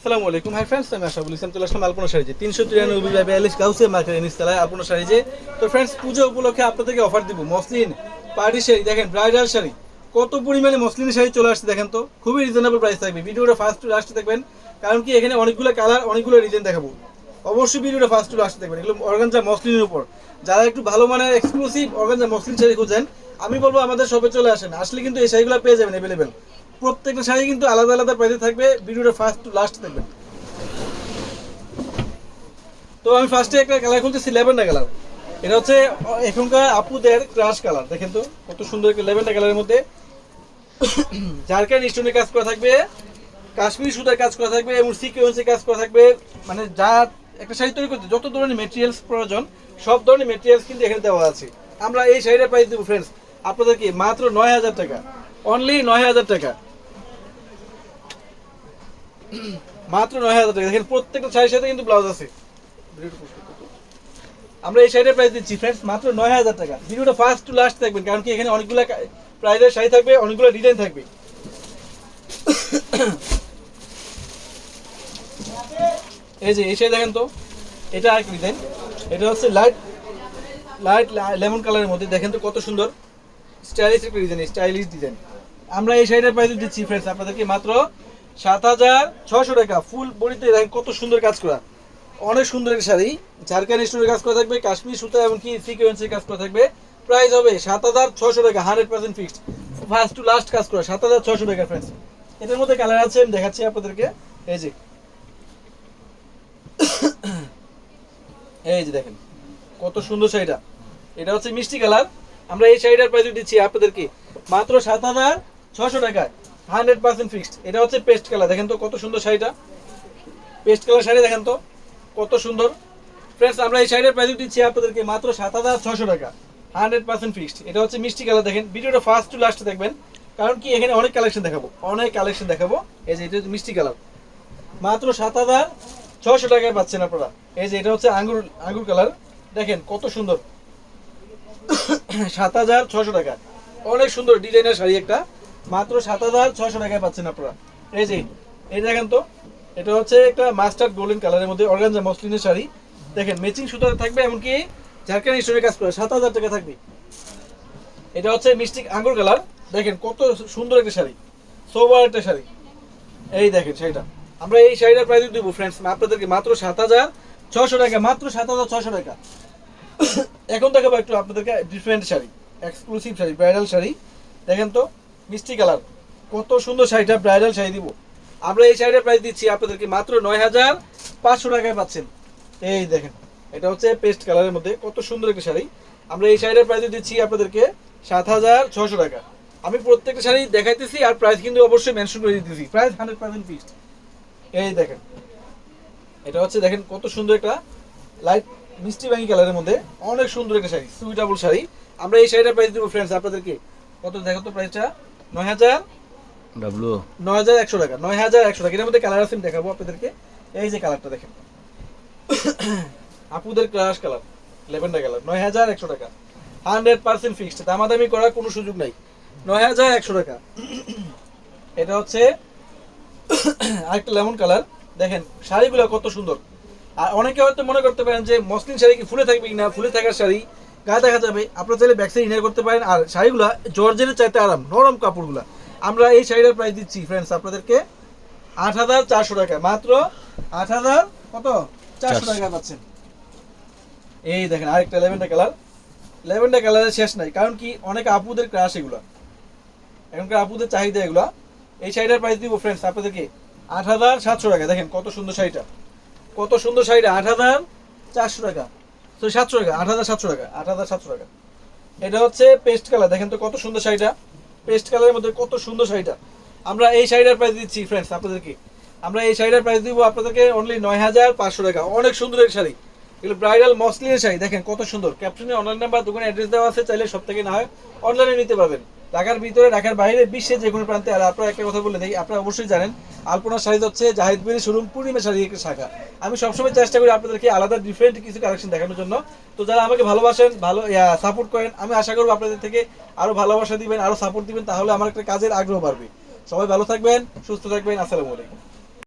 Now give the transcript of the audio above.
আসসালামু আলাইকুম। Hi friends আমি চলে আসলাম আলপনা শাড়িজে তিনশো তিরানব্বই বাই বিয়াল্লিশ গাউসে মার্কেট আলপনা শাড়িজে তো ফ্রেন্ডস পুজো উপলক্ষে আপনাদেরকে অফার দিব মসলিন পার্টি শাড়ি। দেখেন ব্রাইডাল শাড়ি। কত পরিমাণে মসলিন শাড়ি চলে আসছে দেখেন তো। খুবই রিজনেবল প্রাইস থাকবে। ভিডিওটা ফার্স্ট টু লাস্ট দেখবেন। কারণ কি এখানে অনেকগুলো কালার অনেকগুলো ডিজাইন দেখাবো। অবশ্যই ভিডিওটা ফার্স্ট টু লাস্ট দেখবেন। এগুলো অর্গানজা মসলিনের উপর। যারা একটু ভালো মানের এক্সক্লুসিভ অর্গানজা মসলিন শাড়ি খুঁজেন, আমি বলব আমাদের শপে চলে আসেন। আসলে কিন্তু এই শাড়িগুলো পেয়ে যাবেন অ্যাভেলেবেল প্রত্যেকটা শাড়ি কিন্তু আলাদা আলাদা প্রাইসে থাকবে। ভিডিওটা ফার্স্ট টু লাস্ট দেখবেন। তো আমি ফার্স্টে একটা কালার খুলতেছি ল্যাভেন্ডার কালার এটা হচ্ছে এখনকার আপুদের ক্রাশ কালার দেখেন তো, কত সুন্দর একটা ল্যাভেন্ডার কালারের মধ্যে। ঝাড়খান্ড স্টোনের কাজ করা থাকবে, কাশ্মীর সুতার কাজ করা থাকবে এবং সিকোয়েন্সের কাজ করা থাকবে। মানে যা একটা শাড়ি তৈরি করতে, যত ধরনের মেটেরিয়ালস প্রয়োজন, সব ধরনের মেটেরিয়ালস কিন্তু এখানে দেওয়া আছে। আমরা এই শাড়িটা প্রাইস দেবো ফ্রেন্ডস আপনাদেরকে মাত্র নয় হাজার টাকা। অনলি নয় হাজার টাকা। মাত্র নয় হাজার টাকা। দেখেন, প্রত্যেকটা শাড়ির সাথে কিন্তু ব্লাউজ আছে। আমরা এই শাড়িটার প্রাইস দিচ্ছি ফ্রেন্ডস মাত্র নয় হাজার টাকা। ভিডিওটা ফার্স্ট টু লাস্ট থাকবেন কারণ কি, এখানে অনেকগুলো প্রাইজের শাড়ি থাকবে, অনেকগুলো ডিজাইন থাকবে। এই যে, এই শাড়ি দেখেন তো, এটা আরেক ডিজাইন এটা হচ্ছে লাইট লাইট লেমন কালারের মধ্যে। দেখেন তো কত সুন্দর স্টাইলিশ একটা ডিজাইন স্টাইলিশ ডিজাইন আমরা এই শাড়িটার প্রাইস দিচ্ছি ফ্রেন্ডস আপনাদেরকে মাত্র সাত হাজার ছশো টাকা। ফুল বডিতে দেখেন কত সুন্দর কাজ করা। অনেক সুন্দর একটা শাড়ি। ঝাড়খান্ড স্টোনের কাজ করা থাকবে, কাশ্মীর সুতা এমনকি সিকোয়েন্সের কাজ করা থাকবে। প্রাইস হবে সাত হাজার ছশো টাকা, hundred percent fixed. First to last কাজ করা, সাত হাজার ছশো টাকা ফ্রেন্ডস এটার মধ্যে কালার আছে, আমি দেখাচ্ছি আপনাদেরকে। এই যে। এই যে দেখেন, কত সুন্দর শাড়িটা। এটা হচ্ছে মিষ্টি কালার। আমরা এই শাড়িটার প্রাইস দিচ্ছি আপনাদেরকে মাত্র সাত হাজার ছশো টাকায়। Hundred percent fixed. এটা হচ্ছে পেস্ট কালার। দেখেন তো কত সুন্দর শাড়িটা। পেস্ট কালার শাড়ি, দেখেন তো কত সুন্দর। ফ্রেন্ডস আমরা এই শাড়ির প্রাইস দিচ্ছি আপনাদেরকে মাত্র সাত হাজার ছশো টাকা। Hundred percent fixed. এটা হচ্ছে মিষ্টি কালার, দেখেন। ভিডিওটা ফার্স্ট টু লাস্ট দেখবেন। কারণ কি, এখানে অনেক কালেকশন দেখাবো। অনেক কালেকশন দেখাবো। এই যে, এটা মিষ্টি কালার। মাত্র সাত হাজার ছশো টাকায় পাচ্ছেন আপনারা। এই যে, এটা হচ্ছে আঙ্গুর আঙ্গুর কালার। দেখেন কত সুন্দর। সাত হাজার ছশো টাকা। অনেক সুন্দর ডিজাইনের শাড়ি একটা। মাত্র সাত হাজার ছশো টাকায় পাচ্ছেন আপনারা। এই যে, এই দেখেন তো, এটা হচ্ছে একটা মাস্টার্ড গোল্ডেন কালারের মধ্যে অর্গানজা মসলিনের শাড়ি। দেখেন ম্যাচিং সুতার থাকবে, এমনকি ঝাড়খান্ড স্টোনের কাজ করে, সাত হাজার টাকা থাকবে। এটা হচ্ছে মিষ্টি আঙ্গুর কালার দেখেন, কত সুন্দর একটা শাড়ি। সোবার একটা শাড়ি। এই দেখেন শাড়িটা। আমরা এই শাড়িটার প্রাইস দিব ফ্রেন্ডস আপনাদেরকে মাত্র সাত হাজার ছশো টাকা, মাত্র সাত হাজার ছশো টাকা। এখন দেখাবো একটু আপনাদেরকে different sari exclusive sari bridal sari. দেখেন তো মিষ্টি কালার। কত সুন্দর শাড়িটা ব্রাইডাল শাড়ি দিব। আমরা এই শাড়িটার প্রাইস দিচ্ছি আপনাদেরকে মাত্র নয় হাজার পাঁচশো টাকায় পাচ্ছেন। এই দেখেন, এটা হচ্ছে পেস্ট কালারের মধ্যে কত সুন্দর একটা শাড়ি। আমরা এই শাড়িটার প্রাইস দিচ্ছি আপনাদেরকে সাত হাজার ছশো টাকা। আমি প্রত্যেকটা শাড়ি দেখাইতেছি আর প্রাইস কিন্তু অবশ্যই মেনশন করে দিতেছি। প্রাইস হান্ড্রেড পার্সেন্ট ফিক্সড এই দেখেন, এটা হচ্ছে দেখেন কত সুন্দর একটা লাইট মিষ্টি বাঙ্গি কালারের মধ্যে অনেক সুন্দর একটা শাড়ি সুইটেবল শাড়ি। আমরা এই শাড়িটার প্রাইস দেবো ফ্রেন্ডস আপনাদেরকে। কত দেখো তো প্রাইসটা নয় হাজার? ডাব্লু নয় হাজার একশো টাকা। নয় হাজার একশো টাকা। এর মধ্যে কালার আছে দেখাবো আপনাদেরকে। এই যে কালারটা দেখেন। আপুদের ক্রাশ কালার লেভেন্ডার কালার নয় হাজার একশো টাকা। হান্ড্রেড পার্সেন্ট ফিক্সড দামাদামি করার কোনো সুযোগ নাই। নয় হাজার একশো টাকা। এটা হচ্ছে আরেকটা লেমন কালার দেখেন শাড়িগুলো কত সুন্দর। আর অনেকে হয়তো মনে করতে পারেন যে মসলিন শাড়ি কি ফুলে থাকবে না ফুলে থাকার শাড়ি। গায়ে দেখা যাবে। আপনারা চাইলে ব্যাক সাইড ইনার করতে পারেন। আর শাড়িগুলো জর্জের চাইতে আরাম নরম কাপড়গুলো। আমরা এই শাড়িটার প্রাইস দিচ্ছি ফ্রেন্ডস আপনাদেরকে আট হাজার চারশো টাকা। মাত্র আট হাজার কত? চারশো চারশো। টাকা পাচ্ছেন। এই দেখেন আরেকটা লেভেন্ডার কালার লেভেন্ডার কালারের শেষ নাই কারণ কি? অনেক আপুদের ক্রাশ এগুলো। এখনকার আপুদের চাহিদা এগুলো। এই শাড়িটার প্রাইস দিব ফ্রেন্ডস আপনাদেরকে আট হাজার সাতশো টাকা। দেখেন কত সুন্দর শাড়িটা। কত সুন্দর শাড়িটা আট হাজার চারশো টাকা। তো সাতশো টাকা, আট হাজার সাতশো টাকা, আট হাজার সাতশো টাকা। এটা হচ্ছে পেস্ট কালার দেখেন তো কত সুন্দর শাড়িটা। পেস্ট কালারের মধ্যে কত সুন্দর শাড়িটা। আমরা এই শাড়িটার প্রাইস দিচ্ছি ফ্রেন্ডস আপনাদেরকে। আমরা এই শাড়িটার প্রাইস দিব আপনাদেরকে অনলি নয় হাজার পাঁচশো টাকা। অনেক সুন্দর এই শাড়ি। এগুলো ব্রাইডাল মসলিনের শাড়ি। দেখেন কত সুন্দর। ক্যাপশনে অনলাইন নাম্বার দোকানে অ্যাড্রেস দেওয়া আছে, চাইলে সব থেকে না হয় অনলাইনে নিতে পারবেন। ঢাকার ভিতরে, ঢাকার বাইরে, বিশ্বের যে কোনো প্রান্তে। আর আপনারা একটা কথা বলে দিই, আপনারা অবশ্যই জানেন আলপনা শাড়ি হচ্ছে জাহিদ বিরি শোরুম পূর্ণিমা শাড়ি একটা শাখা। আমি সবসময় চেষ্টা করি আপনাদেরকে আলাদা ডিফারেন্ট কিছু কালেকশন দেখানোর জন্য। তো যারা আমাকে ভালোবাসেন, ভালো সাপোর্ট করেন, আমি আশা করব আপনাদের থেকে আরও ভালোবাসা দিবেন আরও সাপোর্ট দিবেন, তাহলে আমার একটা কাজের আগ্রহ বাড়বে। সবাই ভালো থাকবেন, সুস্থ থাকবেন, আসসালামু আলাইকুম।